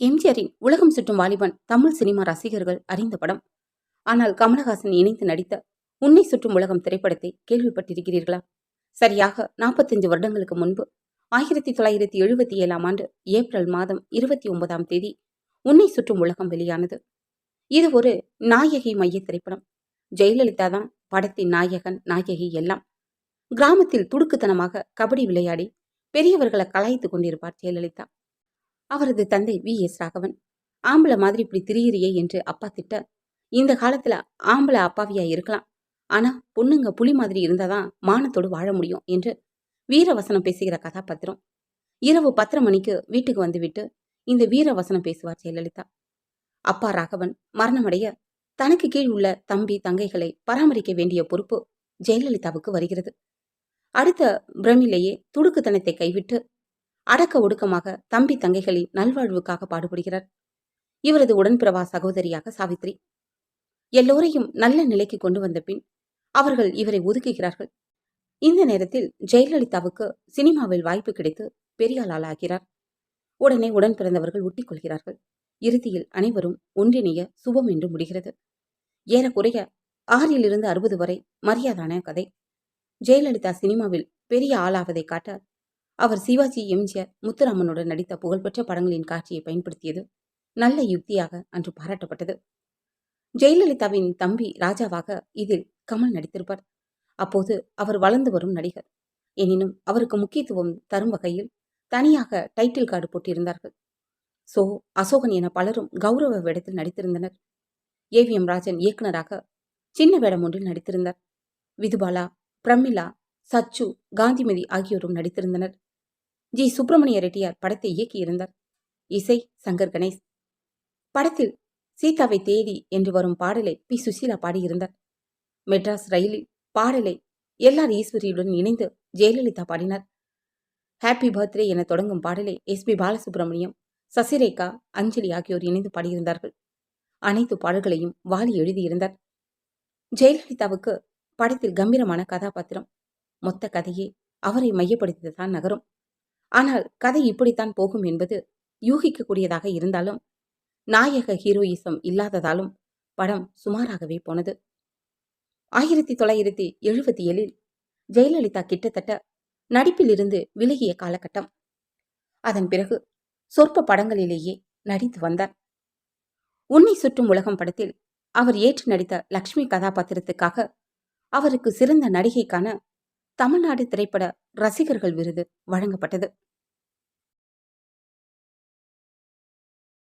எம்ஜிஆரின் உலகம் சுற்றும் வாலிபன் தமிழ் சினிமா ரசிகர்கள் அறிந்த படம். ஆனால் கமலஹாசன் இணைந்து நடித்த உன்னை சுற்றும் உலகம் திரைப்படத்தை கேள்விப்பட்டிருக்கிறீர்களா? சரியாக நாற்பத்தஞ்சு வருடங்களுக்கு முன்பு ஆயிரத்தி தொள்ளாயிரத்தி எழுபத்தி ஏழாம் ஆண்டு ஏப்ரல் மாதம் இருபத்தி ஒன்பதாம் தேதி உன்னை சுற்றும் உலகம் வெளியானது. இது ஒரு நாயகி மைய திரைப்படம். ஜெயலலிதா தான் படத்தின் நாயகன் நாயகி எல்லாம். கிராமத்தில் துடுக்குத்தனமாக கபடி விளையாடி பெரியவர்களை கலாய்த்து கொண்டிருப்பார் ஜெயலலிதா. அவரது தந்தை வி. எஸ். ராகவன். ஆம்பளை மாதிரி இப்படி திரியிறியே என்று அப்பா திட்ட இந்த காலத்துல ஆம்பளை அப்பாவியா இருக்கலாம். ஆனா பொண்ணுங்க புலி மாதிரி இருந்தாதான் மானத்தோடு வாழ முடியும் என்று வீரவசனம் பேசுகிற கதாபாத்திரம். இரவு பத்தரை மணிக்கு வீட்டுக்கு வந்துவிட்டு இந்த வீரவசனம் பேசுவார் ஜெயலலிதா. அப்பா ராகவன் மரணமடைய தனக்கு கீழ் உள்ள தம்பி தங்கைகளை பராமரிக்க வேண்டிய பொறுப்பு ஜெயலலிதாவுக்கு வருகிறது. அடுத்த பிரமிலேயே துடுக்குத்தனத்தை கைவிட்டு அடக்க ஒடுக்கமாக தம்பி தங்கைகளின் நல்வாழ்வுக்காக பாடுபடுகிறார். இவரது உடன்பிறவா சகோதரியாக சாவித்ரி. எல்லோரையும் நல்ல நிலைக்கு கொண்டு வந்த பின் அவர்கள் இவரை ஒதுக்குகிறார்கள். இந்த நேரத்தில் ஜெயலலிதாவுக்கு சினிமாவில் வாய்ப்பு கிடைத்து பெரியாள் ஆகிறார் உடனே உடன் பிறந்தவர்கள் ஒட்டிக்கொள்கிறார்கள். இறுதியில் அனைவரும் ஒன்றிணைய சுபம் என்று முடிகிறது. ஏறக்குறைய ஆறிலிருந்து அறுபது வரை மரியாதான கதை. ஜெயலலிதா சினிமாவில் பெரிய ஆளாவதை காட்ட அவர் சிவாஜி எம்ஜிஆர் முத்துராமனுடன் நடித்த புகழ்பெற்ற படங்களின் காட்சியை பயன்படுத்தியது நல்ல யுக்தியாக அன்று பாராட்டப்பட்டது. ஜெயலலிதாவின் தம்பி ராஜாவாக இதில் கமல் நடித்திருப்பார். அப்போது அவர் வளர்ந்து வரும் நடிகர். எனினும் அவருக்கு முக்கியத்துவம் தரும் வகையில் தனியாக டைட்டில் கார்டு போட்டிருந்தார்கள். சோ அசோகன் என பலரும் கௌரவ வேடத்தில் நடித்திருந்தனர். ஏவிஎம் ராஜன் இயக்குனராக சின்ன வேடம் ஒன்றில் நடித்திருந்தார். விதுபாலா பிரமிளா சச்சு காந்திமதி ஆகியோரும் நடித்திருந்தனர். ஜி. சுப்பிரமணிய ரெட்டியார் படத்தை இயக்கியிருந்தார். இசை சங்கர் கணேஷ். படத்தில் சீதாவை தேடி என்று வரும் பாடலை பி. சுசீலா பாடியிருந்தார். மெட்ராஸ் ரயிலில் பாடலை எல்ஆர் ஈஸ்வரியுடன் இணைந்து ஜெயலலிதா பாடினார். ஹாப்பி பர்த்டே என தொடங்கும் பாடலை எஸ். பி. பாலசுப்ரமணியம் சசிரேகா அஞ்சலி ஆகியோர் இணைந்து பாடியிருந்தார்கள். அனைத்து பாடல்களையும் வாலி எழுதியிருந்தார். ஜெயலலிதாவுக்கு படத்தில் கம்பீரமான கதாபாத்திரம். மொத்த கதையே அவரை மையப்படுத்திதான் நகரும். ஆனால் கதை இப்படித்தான் போகும் என்பது யூகிக்கக்கூடியதாக இருந்தாலும் நாயக ஹீரோயிசம் இல்லாததாலும் படம் சுமாராகவே போனது. ஆயிரத்தி தொள்ளாயிரத்தி எழுபத்தி ஏழில் ஜெயலலிதா கிட்டத்தட்ட நடிப்பில் இருந்து விலகிய காலகட்டம். அதன் பிறகு சொற்ப படங்களிலேயே நடித்து வந்தார். உன்னை சுற்றும் உலகம் படத்தில் அவர் ஏற்று நடித்த லக்ஷ்மி கதாபாத்திரத்துக்காக அவருக்கு சிறந்த நடிகைக்கான தமிழ்நாடு திரைப்பட ரசிகர்கள் விருது வழங்கப்பட்டது.